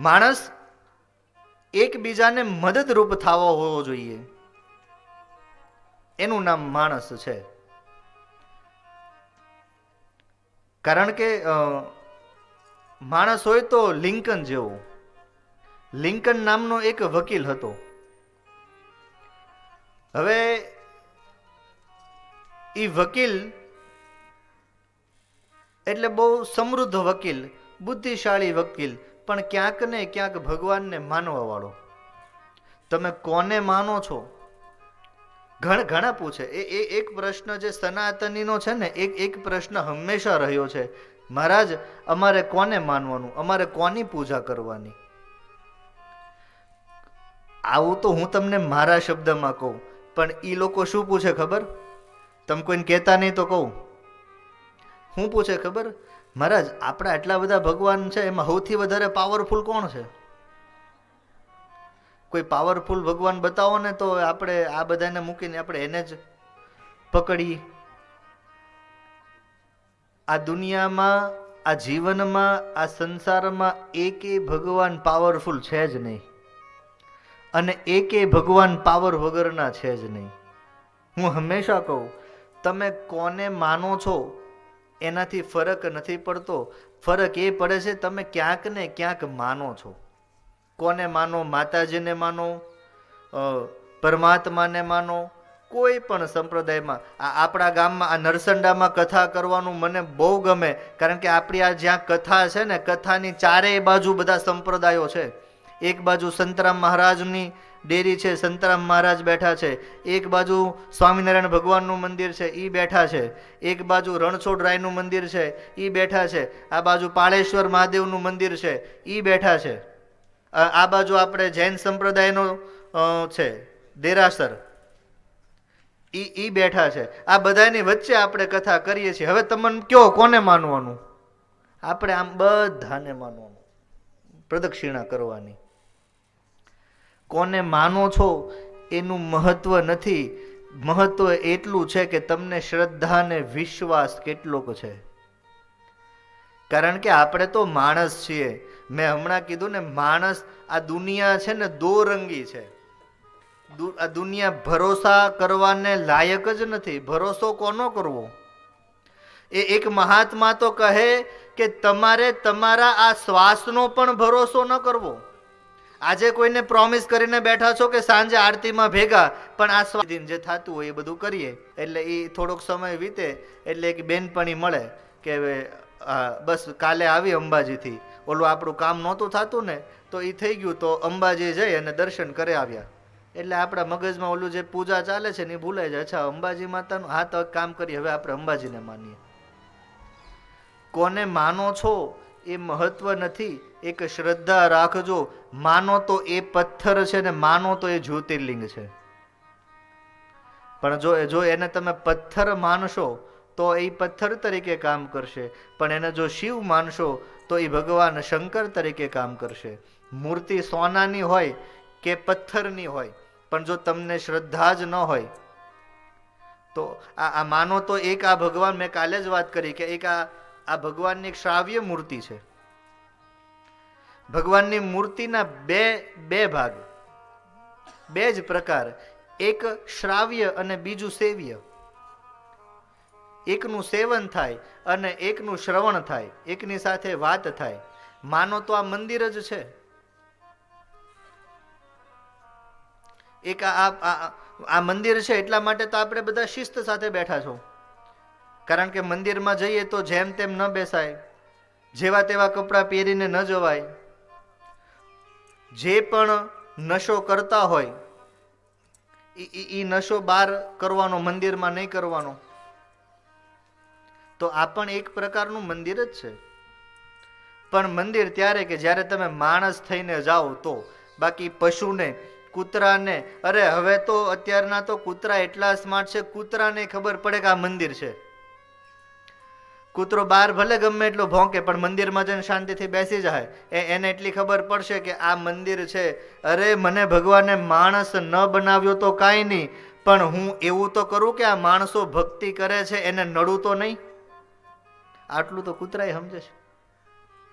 માણસ એકબીજાને મદદરૂપ થવો હોવો જોઈએ. એનું નામ માણસ છે. કારણ કે માણસ હોય તો લિંકન જેવો. લિંકન નામનો એક વકીલ હતો. હવે એ વકીલ એટલે બહુ સમૃદ્ધ વકીલ, બુદ્ધિશાળી વકીલ પણ ક્યાંક ને ક્યાંક ભગવાનને માનવા વાળો. તમે કોને માનો છો? ઘણા ઘણા પૂછે. એ એ એક પ્રશ્ન જે સનાતનીનો છે ને, એક એક પ્રશ્ન હંમેશા રહ્યો છે. મહારાજ, અમારે કોને માનવાનું? અમારે કોની પૂજા કરવાની? આવું તો હું તમને મારા શબ્દમાં કહું. પણ એ લોકો શું પૂછે ખબર? તમે કોઈને કહેતા નહીં તો કહું. શું પૂછે ખબર? મહારાજ, આપણા એટલા બધા ભગવાન છે, એમાં સૌથી વધારે પાવરફુલ કોણ છે? કોઈ પાવરફુલ ભગવાન બતાવો ને તો આપણે આ બધાને મૂકીને આપણે એને જ પકડી આ દુનિયામાં, આ જીવનમાં, આ સંસારમાં એકે ભગવાન પાવરફુલ છે જ નહીં. અને એકે ભગવાન પાવર વગરના છે જ નહીં. હું હંમેશા કહું, તમે કોને માનો છો એનાથી ફરક નથી પડતો. ફરક એ પડે છે તમે ક્યાંક ને ક્યાંક માનો છો. કોને માનો? માતાજીને માનો? પરમાત્માને માનો? કોઈ પણ સંપ્રદાયમાં. આ આપણા ગામમાં, આ નરસંડામાં કથા કરવાનું મને બહુ ગમે. કારણ કે આપણી આ જ્યાં કથા છે ને, કથાની ચારેય બાજુ બધા સંપ્રદાયો છે. એક બાજુ સંતરામ મહારાજની ડેરી છે, સંતરામ મહારાજ બેઠા છે. એક બાજુ સ્વામિનારાયણ ભગવાનનું મંદિર છે એ બેઠા છે. એક બાજુ રણછોડ રાયનું મંદિર છે એ બેઠા છે. આ બાજુ પાળેશ્વર મહાદેવનું મંદિર છે એ બેઠા છે. આ બાજુ આપણે જૈન સંપ્રદાયનો છે, દેરાસર. ઈ ઈ બેઠા છે. આ બધાની વચ્ચે આપણે કથા કરીએ છીએ. હવે તમને કયો, કોને માનવાનું? આપણે આમ બધાને માનવાનું. પ્રદક્ષિણા કરવાની. કોને માનો છો એનું મહત્વ નથી. મહત્વ એટલું છે કે તમને શ્રદ્ધા અને વિશ્વાસ કેટલોક છે. કારણ કે આપણે તો માણસ છીએ. મેં હમણાં કીધું ને માણસ આ દુનિયા છે ને દો રંગી છે આ દુનિયા ભરોસા કરવાને લાયક જ નથી. ભરોસો કોનો કરવો? એ એક મહાત્મા તો કહે કે તમારે તમારા આ શ્વાસનો પણ ભરોસો ન કરવો. આજે કોઈને પ્રોમિસ કરીને બેઠા છો કે સાંજે આરતીમાં ભેગા, પણ આ સ્વાધીન જે થતું હોય એ બધું કરીએ. એટલે એ થોડોક સમય વીતે, એટલે એક બેનપણી મળે કે બસ કાલે આવી અંબાજીથી. ઓલું આપણું કામ નહોતું થતું ને, તો એ થઈ ગયું. તો અંબાજી જઈ અને દર્શન કરે આવ્યા. એટલે આપણા મગજમાં ઓલું જે પૂજા ચાલે છે ને એ ભૂલાઈ જાય. અચ્છા, અંબાજી માતાનું, હા, તો કામ કરીએ, હવે આપણે અંબાજીને માનીએ. કોને માનો છો એ મહત્વ નથી, એક શ્રદ્ધા રાખજો. માનો તો એ પથ્થર છે ને માનો તો એ જ્યોતિર્લિંગ છે. પણ જો જો એને તમે પથ્થર માનશો, તો એ પથ્થર તરીકે કામ કરશે. પણ એને જો શિવ માનશો, તો એ ભગવાન શંકર તરીકે કામ કરશે. મૂર્તિ સોનાની હોય કે પથ્થરની હોય, પણ જો તમને શ્રદ્ધા જ ન હોય, તો આ માનો તો એક આ ભગવાન મેં કાલે જ વાત કરી કે એક આ આ ભગવાનની એક શ્રાવ્ય મૂર્તિ છે. ભગવાનની મૂર્તિના બે બે ભાગ. બે જ પ્રકાર. એક શ્રાવ્ય અને બીજું સેવ્ય. એકનું સેવન થાય અને એકનું શ્રવણ થાય. એકની સાથે વાત થાય. માનો તો આ મંદિર જ છે. એક આ મંદિર છે એટલા માટે તો આપણે બધા શિસ્ત સાથે બેઠા છો. કારણ કે મંદિરમાં જઈએ તો જેમ તેમ ન બેસાય, જેવા તેવા કપડાં પહેરીને ન જવાય. જે પણ નશો કરતા હોય એ નશો બહાર કરવાનો, મંદિરમાં નહીં કરવાનો. તો આ પણ એક પ્રકારનું મંદિર જ છે. પણ મંદિર ત્યારે કે જ્યારે તમે માણસ થઈને જાઓ તો, બાકી પશુને, કૂતરાને, અરે હવે તો અત્યારના તો કૂતરા એટલા સ્માર્ટ છે, કૂતરાને ખબર પડે કે આ મંદિર છે. કૂતરો બહાર ભલે ગમે એટલો ભોંકે, પણ મંદિરમાં જઈને શાંતિથી બેસી જાય. એ, એને એટલી ખબર પડશે કે આ મંદિર છે. અરે, મને ભગવાને માણસ ન બનાવ્યો તો કાંઈ નહીં, પણ હું એવું તો કરું કે આ માણસો ભક્તિ કરે છે, એને નડું તો નહીં. આટલું તો કૂતરાય સમજે છે.